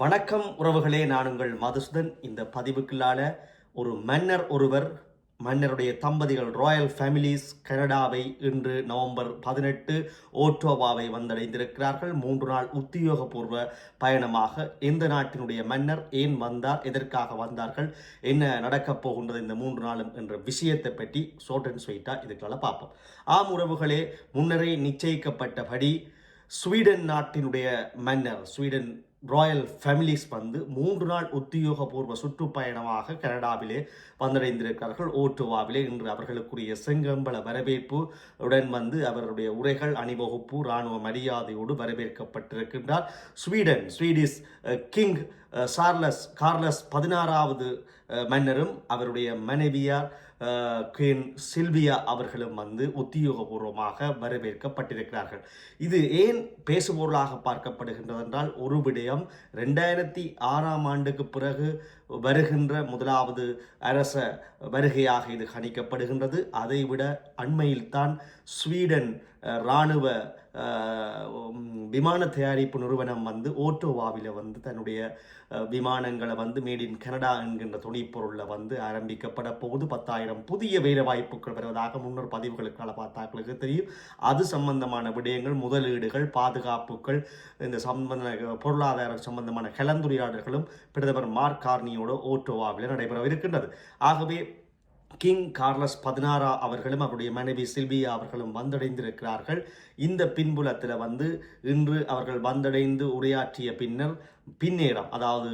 வணக்கம் உறவுகளே நான் உங்கள் மதுசூதன். இந்த பதிவுக்குள்ளால ஒரு மன்னர் ஒருவர் மன்னருடைய தம்பதிகள் ராயல் ஃபேமிலிஸ் கனடாவை இன்று நவம்பர் பதினெட்டு ஓட்டோவாவை வந்தடைந்திருக்கிறார்கள். மூன்று நாள் உத்தியோகபூர்வ பயணமாக எந்த நாட்டினுடைய மன்னர் ஏன் வந்தார் எதற்காக வந்தார்கள் என்ன நடக்கப் போகின்றது இந்த மூன்று நாளும் என்ற விஷயத்தை பற்றி ஷோர்ட் அண்ட் ஸ்வீட்டாக இதுக்குள்ள பார்ப்போம். ஆம் உறவுகளே முன்னரே நிச்சயிக்கப்பட்டபடி ஸ்வீடன் நாட்டினுடைய மன்னர் ஸ்வீடன் ராயல் ஃபேமிலிஸ் வந்து மூன்று நாள் உத்தியோகபூர்வ சுற்றுப்பயணமாக கனடாவிலே வந்தடைந்திருக்கிறார்கள். ஓட்டுவாவிலே இன்று அவர்களுக்குரிய செங்கம்பள வரவேற்பு உடன் வந்து அவருடைய உரைகள் அணிவகுப்பு இராணுவ மரியாதையோடு வரவேற்கப்பட்டிருக்கின்றார். Sweden Swedish king Charles Carlos பதினாறாவது மன்னரும் அவருடைய மனைவியார் குயின் சில்வியா அவர்களும் வந்து உத்தியோகபூர்வமாக வரவேற்கப்பட்டிருக்கிறார்கள். இது ஏன் பேசுபொருளாக பார்க்கப்படுகின்றது என்றால் ஒரு விடயம் ரெண்டாயிரத்தி ஆறாம் ஆண்டுக்கு பிறகு வருகின்ற முதலாவது அரச வருகையாக இது கணிக்கப்படுகின்றது. அதைவிட அண்மையில்தான் ஸ்வீடன் இராணுவ விமான தயாரிப்பு நிறுவனம் வந்து ஓட்டோவாவில் வந்து தன்னுடைய விமானங்களை வந்து மேட் இன் கனடா என்கின்ற துணைப்பொருளில் வந்து ஆரம்பிக்கப்பட போகுது. பத்தாயிரம் புதிய வேலை வாய்ப்புகள் வருவதாக முன்னர் பதிவுகளுக்கான பார்த்தாக்களுக்கு தெரியும். அது சம்பந்தமான விடயங்கள் முதலீடுகள் பாதுகாப்புகள் இந்த சம்பந்த பொருளாதார சம்பந்தமான கலந்துரையாடல்களும் பிரதமர் மார்க் கார்னியோட ஓட்டோவாவில் நடைபெறவிருக்கின்றது ஆகவே கிங் கார்லஸ் பதினாறா அவர்களும் அவருடைய மனைவி சில்வியா அவர்களும் வந்தடைந்திருக்கிறார்கள். இந்த பின்புலத்தில் வந்து இன்று அவர்கள் வந்தடைந்து உரையாற்றிய பின்னர் பின்னேரம் அதாவது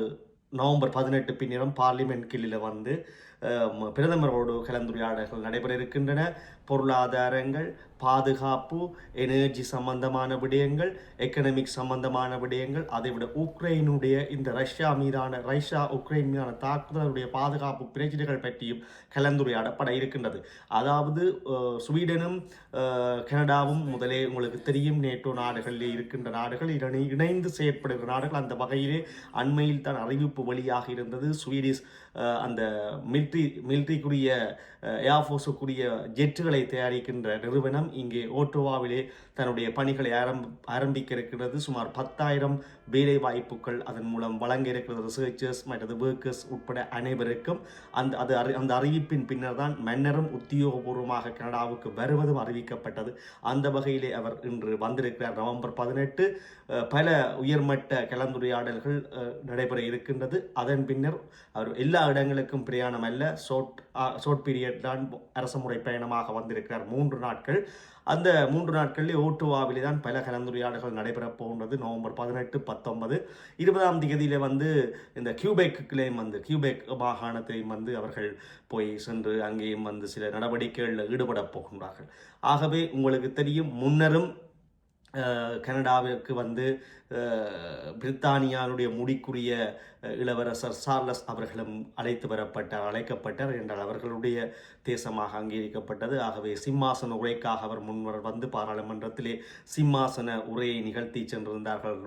நவம்பர் பதினெட்டு பின்னேரம் பார்லிமெண்ட் கீழில் வந்து பிரதமரோடு கலந்துரையாடல்கள் நடைபெற இருக்கின்றன பொருளாதாரங்கள் பாதுகாப்பு எனர்ஜி சம்பந்தமான விடயங்கள் எக்கனமிக் சம்பந்தமான விடயங்கள் அதைவிட உக்ரைனுடைய இந்த ரஷ்யா மீதான ரஷ்யா உக்ரைன் மீதான தாக்குதலுடைய பாதுகாப்பு பிரச்சனைகள் பற்றியும் கலந்துரையாடப்பட இருக்கின்றது. அதாவது ஸ்வீடனும் கனடாவும் முதலே உங்களுக்கு தெரியும் நேட்டோ நாடுகளில் இருக்கின்ற நாடுகள் இணை இணைந்து செயற்படுகிற நாடுகள். அந்த வகையிலே அண்மையில் தான் அறிவிப்பு வழியாக இருந்தது. ஸ்வீடிஷ் அந்த அந்த மிலிட்ரி மிலிட்ரிக்குரிய ஏர்ஃபோர்ஸுக்குரிய ஜெட்டுகளை தயாரிக்கின்ற நிறுவனம் இங்கே ஓட்டோவாவிலே தன்னுடைய பணிகளை ஆரம்ப ஆரம்பிக்க இருக்கிறது சுமார் பத்தாயிரம் வேலை வாய்ப்புகள் அதன் மூலம் வழங்க இருக்கிறது ரிசர்ச்சர்ஸ் மற்றது ஒர்க்கர்ஸ் உட்பட அனைவருக்கும் அந்த அது அறி அந்த அறிவிப்பின் பின்னர் தான் மன்னரும் உத்தியோகபூர்வமாக கனடாவுக்கு வருவதும் அறிவிக்கப்பட்டது. அந்த வகையிலே அவர் இன்று வந்திருக்கிறார். நவம்பர் பதினெட்டு பல உயர்மட்ட கலந்துரையாடல்கள் நடைபெற இருக்கின்றது. அதன் பின்னர் அவர் எல்லா இடங்களுக்கும் பிரயாணம் அல்ல. ஷோர்ட் ஷோர்ட் பீரியட் தான் அரசமுறை பயணமாக வந்திருக்கிறார். மூன்று நாட்கள். அந்த மூன்று நாட்களில் ஓட்டுவாவிலே தான் பல கலந்துரையாடல்கள் நடைபெறப் போகின்றது. நவம்பர் பதினெட்டு பத்தொன்பது. இருபதாம் தேதியில் வந்து இந்த கியூபேக்குலேயும் வந்து கியூபேக் மாகாணத்திலையும் வந்து அவர்கள் போய் சென்று அங்கேயும் வந்து சில நடவடிக்கைகளில் ஈடுபடப் போகின்றார்கள். ஆகவே உங்களுக்கு தெரியும் முன்னரும் கனடாவிற்கு வந்து அஹ், பிரித்தானியாவுடைய முடிக்குரிய இளவரசர் சார்லஸ் அவர்களும் அழைத்து வரப்பட்டார் அழைக்கப்பட்டார் என்றால் அவர்களுடைய தேசமாக அங்கீகரிக்கப்பட்டது. ஆகவே சிம்மாசன உரைக்காக அவர் முன்வர் வந்து பாராளுமன்றத்திலே சிம்மாசன உரையை நிகழ்த்தி சென்றிருந்தார்கள்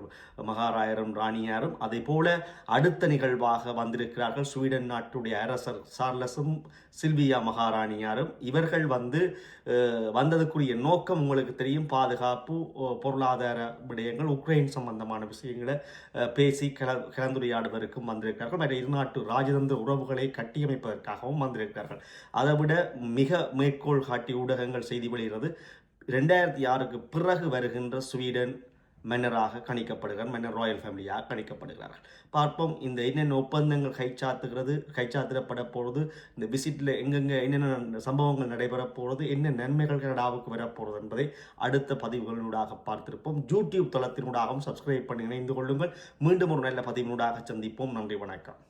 மகாராயரும் ராணியாரும். அதே போல அடுத்த நிகழ்வாக வந்திருக்கிறார்கள் ஸ்வீடன் நாட்டுடைய அரசர் சார்லஸும் சில்வியா மகாராணியாரும். இவர்கள் வந்து வந்ததுக்குரிய நோக்கம் உங்களுக்கு தெரியும். பாதுகாப்பு பொருளாதார விடயங்கள் உக்ரைன் சம்பந்தமான விஷயங்களை பேசி கல கலந்துரையாடுவதற்கும் வந்திருக்கிறார்கள். மற்ற இருநாட்டு ராஜதந்திர உறவுகளை கட்டியமைப்பதற்காகவும் வந்திருக்கிறார்கள். அதை விட மிக மேற்கோள் காட்டி ஊடகங்கள் செய்தி வெளியிடுறது ரெண்டாயிரத்தி ஆறுக்கு பிறகு வருகின்ற ஸ்வீடன் மன்னராக கணிக்கப்படுகிறார் மன்னர் ராயல் ஃபேமிலியாக கணிக்கப்படுகிறார்கள். பார்ப்போம் இந்த என்னென்ன ஒப்பந்தங்கள் கைச்சாத்துகிறது கைச்சாத்திடப்பட போகிறது இந்த விசிட்டில் எங்கெங்கே என்னென்ன சம்பவங்கள் நடைபெறப் போகிறது என்ன நன்மைகள் கனடாவுக்கு வரப்போகிறது என்பதை அடுத்த பதிவுகளினூடாக பார்த்திருப்போம். யூடியூப் தளத்தினூடாகவும் சப்ஸ்கிரைப் பண்ணி இணைந்து கொள்ளுங்கள். மீண்டும் ஒரு நல்ல பதிவினூடாக சந்திப்போம். நன்றி வணக்கம்.